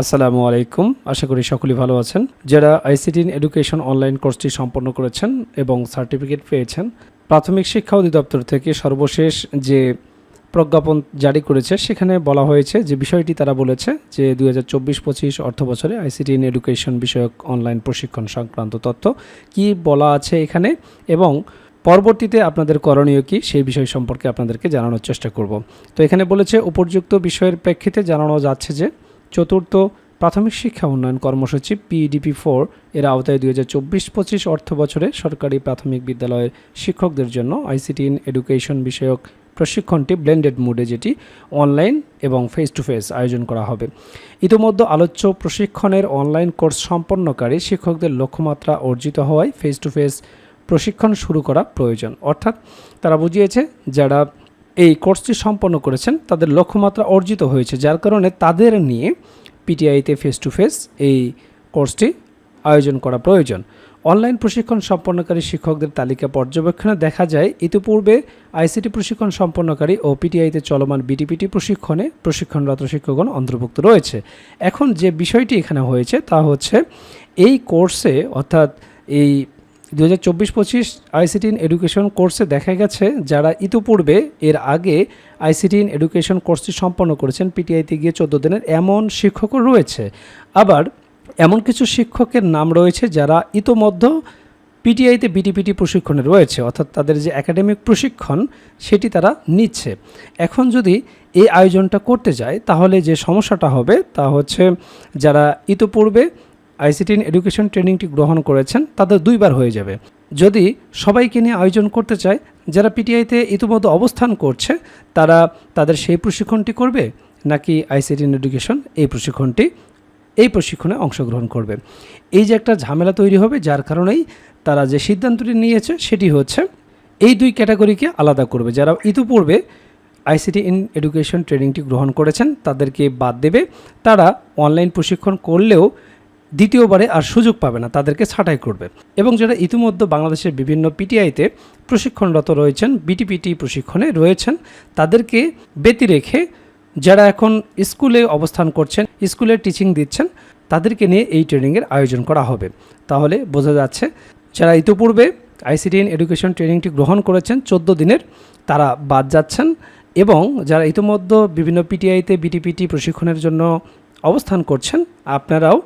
আসসালামু আলাইকুম। আশা করি সকলেই ভালো আছেন। যারা আইসিটি এডুকেশন অনলাইন কোর্সটি সম্পন্ন করেছেন এবং সার্টিফিকেট পেয়েছেন, প্রাথমিক শিক্ষা অধিদপ্তর থেকে সর্বশেষ যে প্রজ্ঞাপন জারি করেছে, সেখানে বলা হয়েছে যে বিষয়টি তারা বলেছে যে দু হাজার চব্বিশ পঁচিশ অর্থ বছরে আইসিটি ইন এডুকেশন বিষয়ক অনলাইন প্রশিক্ষণ সংক্রান্ত তথ্য কি বলা আছে এখানে এবং পরবর্তীতে আপনাদের করণীয় কি, সেই বিষয় সম্পর্কে আপনাদেরকে জানানোর চেষ্টা করব। তো এখানে বলেছে, উপযুক্ত বিষয়ের প্রেক্ষিতে জানানো যাচ্ছে যে চতুর্থ প্রাথমিক শিক্ষা উন্নয়ন কর্মসূচি পিডিপি ফোর এর আওতায় দুই হাজার চব্বিশ পঁচিশ অর্থ বছরে সরকারি প্রাথমিক বিদ্যালয়ের শিক্ষকদের জন্য আইসিটি ইন এডুকেশন বিষয়ক প্রশিক্ষণটি ব্লেন্ডেড মুডে যেটি অনলাইন এবং ফেস টু ফেস আয়োজন করা হবে। ইতিমধ্যে আলোচ্য প্রশিক্ষণের অনলাইন কোর্স সম্পন্নকারী শিক্ষকদের লক্ষ্যমাত্রা অর্জিত হওয়ায় ফেস টু ফেস প্রশিক্ষণ শুরু করা প্রয়োজন। অর্থাৎ তারা বুঝিয়েছে, যারা এই কোর্সটি সম্পন্ন করেছেন, তাদের লক্ষ্যমাত্রা অর্জিত হয়েছে, যার কারণে তাদের নিয়ে পিটিআইতে ফেস টু ফেস এই কোর্সটি আয়োজন করা প্রয়োজন। অনলাইন প্রশিক্ষণ সম্পন্নকারী শিক্ষকদের তালিকা পর্যবেক্ষণে দেখা যায়, ইতিপূর্বে আইসিটি প্রশিক্ষণ সম্পন্নকারী ও পিটিআইতে চলমান বিটিপিটি প্রশিক্ষণে প্রশিক্ষণরত শিক্ষকগণ অন্তর্ভুক্ত রয়েছে। এখন যে বিষয়টি এখানে হয়েছে তা হচ্ছে, এই কোর্সে অর্থাৎ এই দু হাজার চব্বিশ পঁচিশ আইসিটি এডুকেশন কোর্সে দেখা গেছে যারা ইতিপূর্বে এর আগে আইসিটি ইন এডুকেশন কোর্সটি সম্পন্ন করেছেন পিটিআইতে গিয়ে চোদ্দ দিনের এমন শিক্ষকও রয়েছে। আবার এমন কিছু শিক্ষকের নাম রয়েছে যারা ইতোমধ্যে পিটিআইতে বিটিপিটি প্রশিক্ষণে রয়েছে, অর্থাৎ তাদের যে একাডেমিক প্রশিক্ষণ সেটি তারা নিচ্ছে। এখন যদি এই আয়োজনটা করতে যায়, তাহলে যে সমস্যাটা হবে তা হচ্ছে যারা ইতোপূর্বে আইসিটি ইন এডুকেশন ট্রেনিংটি গ্রহণ করেছেন তাদের দুইবার হয়ে যাবে। যদি সবাইকে নিয়ে আয়োজন করতে চায়, যারা পিটিআইতে ইতিমধ্যে অবস্থান করছে, তারা তাদের সেই প্রশিক্ষণটি করবে, নাকি আইসিটি ইন এডুকেশন এই প্রশিক্ষণটি, এই প্রশিক্ষণে অংশগ্রহণ করবে। এই যে একটা ঝামেলা তৈরি হবে, যার কারণেই তারা যে সিদ্ধান্তটি নিয়েছে, সেটি হচ্ছে এই দুই ক্যাটাগরিকে আলাদা করবে। যারা ইতিপূর্বে আইসিটি ইন এডুকেশন ট্রেনিংটি গ্রহণ করেছেন, তাদেরকে বাদ দেবে। তারা অনলাইন প্রশিক্ষণ করলেও দ্বিতীয়বারে আর সুযোগ পাবে না তাদেরকে ছাঁটাই করবে। এবং যারা ইতিমধ্যে বাংলাদেশের বিভিন্ন পিটিআইতে প্রশিক্ষণরত রয়েছেন, বিটিপিটি প্রশিক্ষণে রয়েছেন, তাদেরকে ব্যতি রেখে যারা এখন স্কুলে অবস্থান করছেন, স্কুলে টিচিং দিচ্ছেন, তাদেরকে নিয়ে এই ট্রেনিংয়ের আয়োজন করা হবে। তাহলে বোঝা যাচ্ছে, যারা ইতিপূর্বে আইসিটি ইন এডুকেশন ট্রেনিংটি গ্রহণ করেছেন, চোদ্দ দিনের, তারা বাদ যাচ্ছেন এবং যারা ইতিমধ্যে বিভিন্ন পিটিআইতে বিটিপিটি প্রশিক্ষণের জন্য অবস্থান করছেন, আপনারাও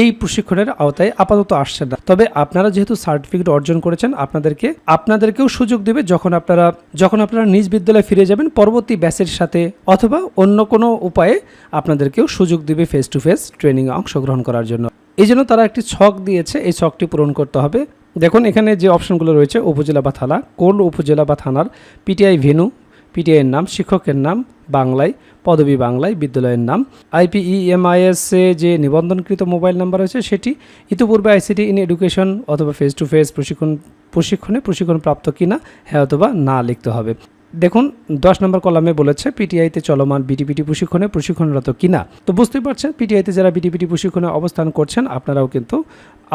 এই প্রশিক্ষণের আওতায় আপাতত আসছেন না। তবে আপনারা যেহেতু সার্টিফিকেট অর্জন করেছেন, আপনাদেরকে, আপনাদেরকেও সুযোগ দেবে যখন আপনারা যখন আপনারা নিজ বিদ্যালয়ে ফিরে যাবেন পরবর্তী ব্যাচের সাথে অথবা অন্য কোনো উপায়ে আপনাদেরকেও সুযোগ দেবে ফেস টু ফেস ট্রেনিংয়ে অংশগ্রহণ করার জন্য। এই জন্য তারা একটি ছক দিয়েছে, এই ছকটি পূরণ করতে হবে। দেখুন, এখানে যে অপশনগুলো রয়েছে, উপজেলা বা থানা, কোন উপজেলা বা থানার পিটিআই ভেনু পিটিআইয়ের নাম, শিক্ষকের নাম, বাংলায়, পদবী বাংলায়, বিদ্যালয়ের নাম। আইপিইএমআইএস যে নিবন্ধনকৃত মোবাইল নাম্বার রয়েছে, সেটি ইতিপূর্বে আইসিটি ইন এডুকেশন অথবা ফেস টু ফেস প্রশিক্ষণ, প্রশিক্ষণে প্রশিক্ষণপ্রাপ্ত কিনা হ্যাঁ অথবা না লিখতে হবে। দেখুন, দশ নম্বর কলামে বলেছে, পিটিআইতে চলমান বিটিপিটি প্রশিক্ষণে প্রশিক্ষণরত কিনা। তো বুঝতেই পারছেন, পিটিআইতে যারা বিটিপিটি প্রশিক্ষণে অবস্থান করছেন, আপনারাও কিন্তু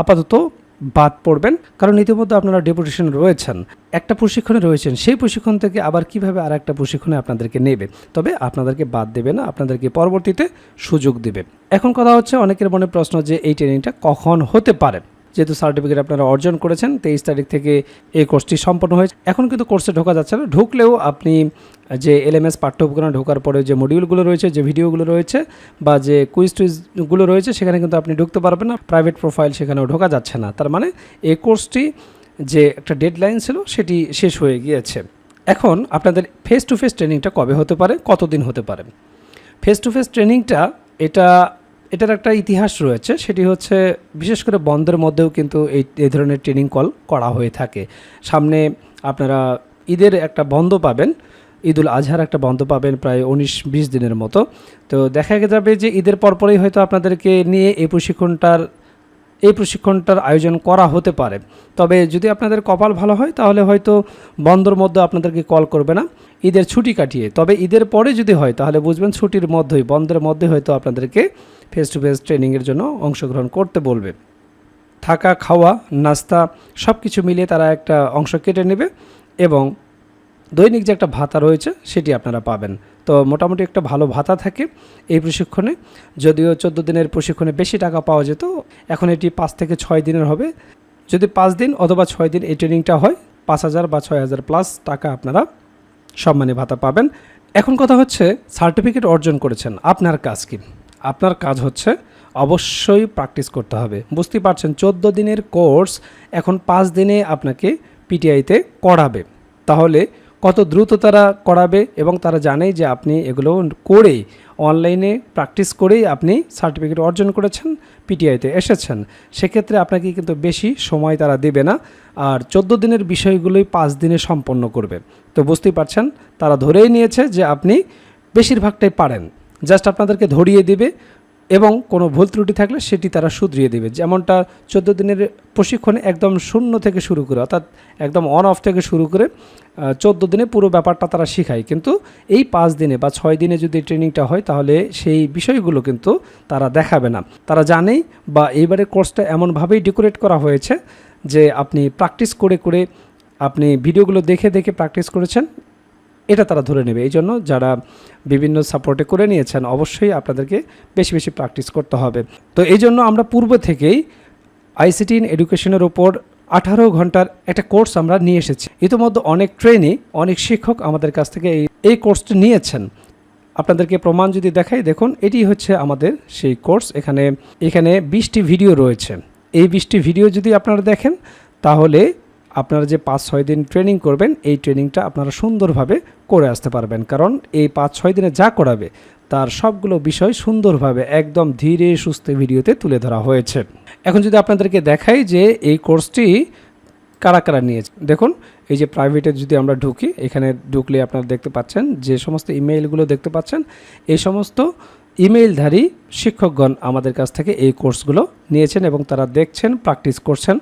আপাতত বাদ পড়বেন, কারণ ইতিমধ্যে আপনারা ডেপুটেশন রয়েছেন। একটা প্রশিক্ষণে রয়েছেন, সেই প্রশিক্ষণ থেকে আবার কীভাবে আর একটা প্রশিক্ষণে আপনাদেরকে নেবে? তবে আপনাদেরকে বাদ দেবে না, আপনাদেরকে পরবর্তীতে সুযোগ দেবে। এখন কথা হচ্ছে, অনেকের মনে প্রশ্ন যে এই ট্রেনিংটা কখন হতে পারে? যেহেতু সার্টিফিকেট আপনারা অর্জন করেছেন, তেইশ তারিখ থেকে এই কোর্সটি সম্পন্ন হয়েছে। এখন কিন্তু কোর্সে ঢোকা যাচ্ছে না। ঢুকলেও আপনি যে এলএমএস পাঠ্য উপকরণে ঢোকার পরে যে মডিউলগুলো রয়েছে, যে ভিডিওগুলো রয়েছে বা যে কুইজ টুইজগুলো রয়েছে, সেখানে কিন্তু আপনি ঢুকতে পারবেন না। প্রাইভেট প্রোফাইল সেখানেও ঢোকা যাচ্ছে না। তার মানে এই কোর্সটি যে একটা ডেডলাইন ছিল, সেটি শেষ হয়ে গিয়েছে। এখন আপনাদের ফেস টু ফেস ট্রেনিংটা কবে হতে পারে? কতদিন হতে পারে? ফেস টু ফেস ট্রেনিংটা এটা এটার একটা ইতিহাস রয়েছে, সেটি হচ্ছে বিশেষ করে বন্ধের মধ্যেও কিন্তু এই এই ধরনের ট্রেনিং কল করা হয়ে থাকে। সামনে আপনারা ঈদের একটা বন্ধ পাবেন, ঈদুল আজহার একটা বন্ধ পাবেন প্রায় উনিশ বিশ দিনের মতো। তো দেখা যাবে যে ঈদের পরপরই হয়তো আপনাদেরকে নিয়ে এই প্রশিক্ষণটার এই প্রশিক্ষণটার আয়োজন করা হতে পারে। তবে যদি আপনাদের কপাল ভালো হয়, তাহলে হয়তো বন্ধর মধ্যে আপনাদেরকে কল করবে না। ঈদের ছুটি কাটিয়ে। তবে ঈদের পরে যদি হয়, তাহলে বুঝবেন ছুটির মধ্যেই, বন্ধের মধ্যে হয়তো আপনাদেরকে ফেস টু ফেস ট্রেনিংয়ের জন্য অংশগ্রহণ করতে বলবে। থাকা, খাওয়া, নাস্তা সব কিছু মিলিয়ে তারা একটা অংশ কেটে নেবে এবং দৈনিক যে একটা ভাতা রয়েছে, সেটি আপনারা পাবেন। তো মোটামুটি একটা ভালো ভাতা থাকে এই প্রশিক্ষণে। যদিও চোদ্দ দিনের প্রশিক্ষণে বেশি টাকা পাওয়া যেত, এখন এটি পাঁচ থেকে ছয় দিনের হবে। যদি পাঁচ দিন অথবা ছয় দিন এই ট্রেনিংটা হয়, পাঁচ হাজার বা ছয় হাজার প্লাস টাকা আপনারা সম্মানী ভাতা পাবেন। এখন কথা হচ্ছে, সার্টিফিকেট অর্জন করেছেন, আপনার কাজ কি? আপনার কাজ হচ্ছে অবশ্যই প্র্যাকটিস করতে হবে। বুঝতেই পারছেন, চোদ্দ দিনের কোর্স এখন পাঁচ দিনে আপনাকে পিটিআইতে করাবে। তাহলে কত দ্রুত তারা করাবে এবং তারা জানে যে আপনি এগুলো করেই অনলাইনে প্র্যাকটিস করেই আপনি সার্টিফিকেট অর্জন করেছেন পিটিআইতে এসেছেন। সেক্ষেত্রে আপনাকে কিন্তু বেশি সময় তারা দেবে না আর চোদ্দ দিনের বিষয়গুলোই পাঁচ দিনে সম্পন্ন করবে। তো বুঝতেই পারছেন, তারা ধরেই নিয়েছে যে আপনি বেশিরভাগটাই পারেন। জাস্ট আপনাদেরকে ধরিয়ে দিবে এবং কোনো ভুল ত্রুটি থাকলে সেটি তারা শুধরিয়ে দেবে। যেমনটা চোদ্দ দিনের প্রশিক্ষণে একদম শূন্য থেকে শুরু করে, অর্থাৎ একদম অন অফ থেকে শুরু করে চোদ্দ দিনে পুরো ব্যাপারটা তারা শেখায়। কিন্তু এই পাঁচ দিনে বা ছয় দিনে যদি ট্রেনিংটা হয়, তাহলে সেই বিষয়গুলো কিন্তু তারা দেখাবে না। তারা জানেই বা এইবারের কোর্সটা এমনভাবেই ডেকোরেট করা হয়েছে যে আপনি প্র্যাকটিস করে করে আপনি ভিডিওগুলো দেখে দেখে প্র্যাকটিস করেছেন এটা তারা ধরে নেবে। এই জন্য যারা বিভিন্ন সাপোর্টে করে নিয়েছেন, অবশ্যই আপনাদেরকে বেশি বেশি প্র্যাকটিস করতে হবে। তো এই জন্য আমরা পূর্ব থেকেই আইসিটি ইন এডুকেশনের ওপর আঠারো ঘণ্টার একটা কোর্স আমরা নিয়ে এসেছি। ইতিমধ্যে অনেক ট্রেনই অনেক শিক্ষক আমাদের কাছ থেকে এই এই কোর্সটি নিয়েছেন। আপনাদেরকে প্রমাণ যদি দেখাই, দেখুন, এটি হচ্ছে আমাদের সেই কোর্স এখানে এখানে বিশটি ভিডিও রয়েছে। এই বিশটি ভিডিও যদি আপনারা দেখেন, তাহলে আপনারা যে পাঁচ, ছয় দিন ট্রেনিং করবেন, এই ট্রেনিংটা আপনারা সুন্দরভাবে করে আসতে পারবেন। কারণ এই পাঁচ, ছয় দিনে যা করাবে, তার সবগুলো বিষয় সুন্দরভাবে একদম ধীরে সুস্থে ভিডিওতে তুলে ধরা হয়েছে। এখন যদি আপনাদেরকে দেখাই যে এই কোর্সটি কারা কারা নিয়েছে। দেখুন, এই যে প্রাইভেটে যদি আমরা ঢুকি, এখানে ঢুকলে আপনারা দেখতে পাচ্ছেন, যে সমস্ত ইমেইলগুলো দেখতে পাচ্ছেন, এই সমস্ত ইমেইলধারী শিক্ষকগণ আমাদের কাছ থেকে এই কোর্সগুলো নিয়েছেন এবং তারা দেখছেন প্র্যাকটিস করছেন।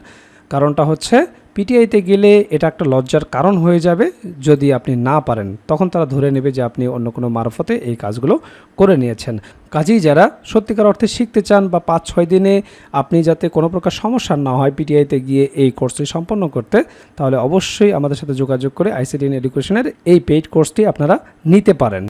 কারণটা হচ্ছে পিটিআইতে গেলে এটা একটা লজ্জার কারণ হয়ে যাবে যদি আপনি না পারেন। তখন তারা ধরে নেবে যে আপনি অন্য কোনো মারফতে এই কাজগুলো করে নিয়েছেন। কাজেই যারা সত্যিকার অর্থে শিখতে চান বা পাঁচ ছয় দিনে আপনি যাতে কোনো প্রকার সমস্যা না হয় পিটিআইতে গিয়ে এই কোর্সটি সম্পন্ন করতে, তাহলে অবশ্যই আমাদের সাথে যোগাযোগ করে আইসিডি এডুকেশনের এই পেইড কোর্সটি আপনারা নিতে পারেন।